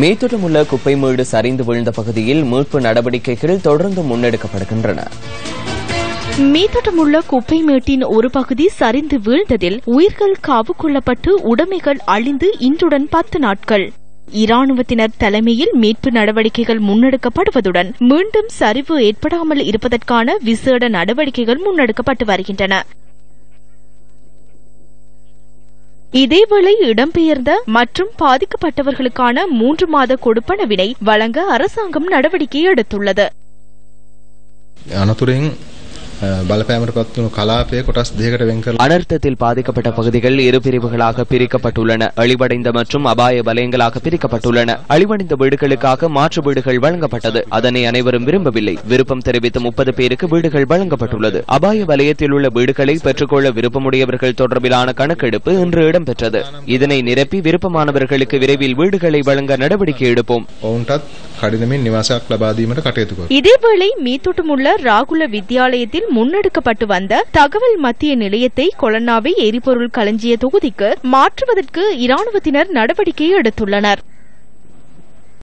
மீத்தொட்டமுள்ள குப்பை மேடு சரிந்து விழுந்த பகுதியில் மீட்பு நடவடிக்கைகள் தொடர்ந்து முன்னெடுக்கப்படுகின்றன. மேத்தோட்டமுள்ள குப்பை மேட்டின் ஒரு பகுதி சரிந்து வீழ்ந்ததில் உயிர்கள் காவு கொள்ளப்பட்டு உடைமைகள் அழிந்து இன்றுடன் பத்து நாட்கள். இராணுவத்தினர் தலைமையில் மீட்பு நடவடிக்கைகள் முன்னெடுக்கப்படுவதுடன் மீண்டும் சரிவு ஏற்படாமல் இருப்பதற்கான விசேட நடவடிக்கைகள் முன்னெடுக்கப்பட்டு வருகின்றன. இதேவேளை இடம்பெயர்ந்த மற்றும் பாதிக்கப்பட்டவர்களுக்கான மூன்று மாத கொடுப்பனவினை வழங்க அரசாங்கம் நடவடிக்கை எடுத்துள்ளது අනතුරෙන් අ, බලපෑමට පත් වුණු කලාපය කොටස් දෙකට වෙන් කරලා அனர்த்தத்தில் பாதிக்கப்பட்ட பகுதிகள் இரு பிரிவுகளாக பிரிக்கப்பட்டுள்ளன அழிவடைந்த மற்றும் அபாய வலயங்களாக பிரிக்கப்பட்டுள்ளன அழிவடைந்த வீடுகளுக்காக மாற்று வீடுகள் வழங்கப்பட்டது அதனை அனைவரும் விரும்பவில்லை விருப்பம் தெரிவித்த முப்பது பேருக்கு வீடுகள் வழங்கப்பட்டுள்ளது அபாய வலயத்தில் உள்ள வீடுகளை பெற்றுக்கொள்ள விருப்பமுடையவர்கள் தொடர்பிலான கணக்கெடுப்பு இன்று இடம்பெற்றது இதனை நிரப்பி விருப்பமானவர்களுக்கு விரைவில் வீடுகளை வழங்க நடவடிக்கை எடுப்போம் ඔවුන්ටත් කඩිනමින් නිවාසයක් ලබා දීමට කටයුතු කර. இதேவேளை மீத்தோட்டமுள்ள ராகுல வித்தியாலயத்தில் முன்னெடுக்கப்பட்டு வந்த தகவல் மத்திய நிலையத்தை கொலன்னாவை எரிபொருள் களஞ்சிய தொகுதிக்கு மாற்றுவதற்கு இராணுவத்தினர் நடவடிக்கை எடுத்துள்ளனர்.